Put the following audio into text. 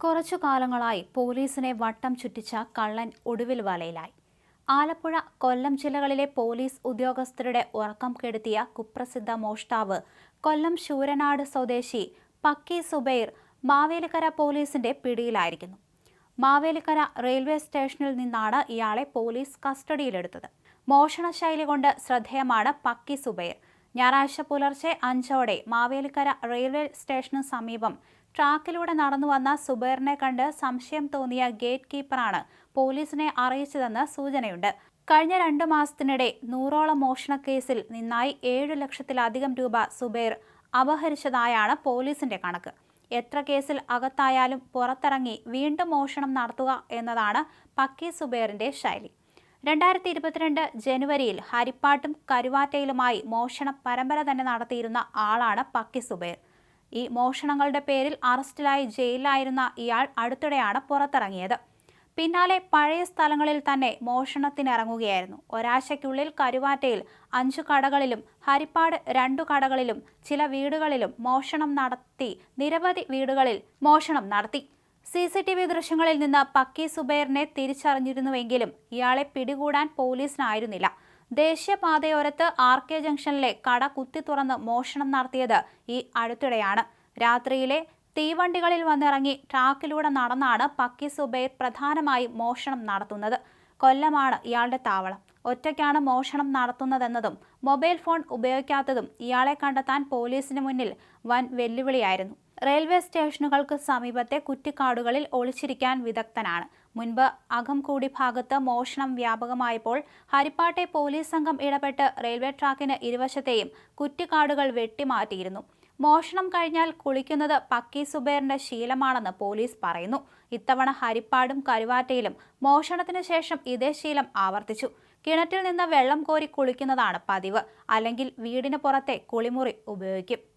കുറച്ചു കാലങ്ങളായി പോലീസിനെ വട്ടം ചുറ്റിച്ച കള്ളൻ ഒടുവിൽ വലയിലായി. ആലപ്പുഴ കൊല്ലം ജില്ലകളിലെ പോലീസ് ഉദ്യോഗസ്ഥരുടെ ഉറക്കം കെടുത്തിയ കുപ്രസിദ്ധ മോഷ്ടാവ് കൊല്ലം ശൂരനാട് സ്വദേശി പക്കി സുബൈർ മാവേലിക്കര പോലീസിന്റെ പിടിയിലായിരിക്കുന്നു. മാവേലിക്കര റെയിൽവേ സ്റ്റേഷനിൽ നിന്നാണ് ഇയാളെ പോലീസ് കസ്റ്റഡിയിലെടുത്തത്. മോഷണ ശൈലി കൊണ്ട് ശ്രദ്ധേയമാണ് പക്കി സുബൈർ. ഞായറാഴ്ച പുലർച്ചെ അഞ്ചോടെ മാവേലിക്കര റെയിൽവേ സ്റ്റേഷന് സമീപം ട്രാക്കിലൂടെ നടന്നു വന്ന സുബൈറിനെ കണ്ട് സംശയം തോന്നിയ ഗേറ്റ് കീപ്പറാണ് പോലീസിനെ അറിയിച്ചതെന്ന് സൂചനയുണ്ട്. കഴിഞ്ഞ രണ്ട് മാസത്തിനിടെ നൂറോളം മോഷണ കേസിൽ നിന്നായി ഏഴു ലക്ഷത്തിലധികം രൂപ സുബൈർ അപഹരിച്ചതായാണ് പോലീസിന്റെ കണക്ക്. എത്ര കേസിൽ അകത്തായാലും പുറത്തിറങ്ങി വീണ്ടും മോഷണം നടത്തുക എന്നതാണ് പക്കി സുബൈറിന്റെ ശൈലി. രണ്ടായിരത്തി ഇരുപത്തിരണ്ട് ജനുവരിയിൽ ഹരിപ്പാട്ടും കരുവാറ്റയിലുമായി മോഷണ പരമ്പര തന്നെ നടത്തിയിരുന്ന ആളാണ് പക്കി സുബൈർ. ഈ മോഷണങ്ങളുടെ പേരിൽ അറസ്റ്റിലായി ജയിലിലായിരുന്ന ഇയാൾ അടുത്തിടെയാണ് പുറത്തിറങ്ങിയത്. പിന്നാലെ പഴയ സ്ഥലങ്ങളിൽ തന്നെ മോഷണത്തിനിറങ്ങുകയായിരുന്നു. ഒരാഴ്ചയ്ക്കുള്ളിൽ കരുവാറ്റയിൽ അഞ്ചു കടകളിലും ഹരിപ്പാട് രണ്ടു കടകളിലും ചില വീടുകളിലും മോഷണം നടത്തി നിരവധി വീടുകളിൽ മോഷണം നടത്തി. സി സി ടി വി ദൃശ്യങ്ങളിൽ നിന്ന് പക്കി സുബൈറിനെ തിരിച്ചറിഞ്ഞിരുന്നുവെങ്കിലും ഇയാളെ പിടികൂടാൻ പോലീസിനായിരുന്നില്ല. ദേശീയപാതയോരത്ത് ആർ കെ ജംഗ്ഷനിലെ കട കുത്തി തുറന്ന് മോഷണം നടത്തിയത് ഈ അടുത്തിടെയാണ്. രാത്രിയിലെ തീവണ്ടികളിൽ വന്നിറങ്ങി ട്രാക്കിലൂടെ നടന്നാണ് പക്കി സുബൈർ പ്രധാനമായും മോഷണം നടത്തുന്നത്. കൊല്ലമാണ് ഇയാളുടെ താവളം. ഒറ്റയ്ക്കാണ് മോഷണം നടത്തുന്നതെന്നതും മൊബൈൽ ഫോൺ ഉപയോഗിക്കാത്തതും ഇയാളെ കണ്ടെത്താൻ പോലീസിന് മുന്നിൽ വൻ വെല്ലുവിളിയായിരുന്നു. റെയിൽവേ സ്റ്റേഷനുകൾക്ക് സമീപത്തെ കുറ്റിക്കാടുകളിൽ ഒളിച്ചിരിക്കാൻ വിദഗ്ധനാണ്. മുൻപ് അകംകൂടി ഭാഗത്ത് മോഷണം വ്യാപകമായപ്പോൾ ഹരിപ്പാട്ടെ പോലീസ് സംഘം ഇടപെട്ട് റെയിൽവേ ട്രാക്കിന് ഇരുവശത്തെയും കുറ്റിക്കാടുകൾ വെട്ടിമാറ്റിയിരുന്നു. മോഷണം കഴിഞ്ഞാൽ കുളിക്കുന്നത് പക്കി സുബേറിന്റെ ശീലമാണെന്ന് പോലീസ് പറയുന്നു. ഇത്തവണ ഹരിപ്പാടും കരുവാറ്റയിലും മോഷണത്തിന് ശേഷം ഇതേ ശീലം ആവർത്തിച്ചു. കിണറ്റിൽ നിന്ന് വെള്ളം കോരി കുളിക്കുന്നതാണ് പതിവ്. അല്ലെങ്കിൽ വീടിന് പുറത്തെ കുളിമുറി ഉപയോഗിക്കും.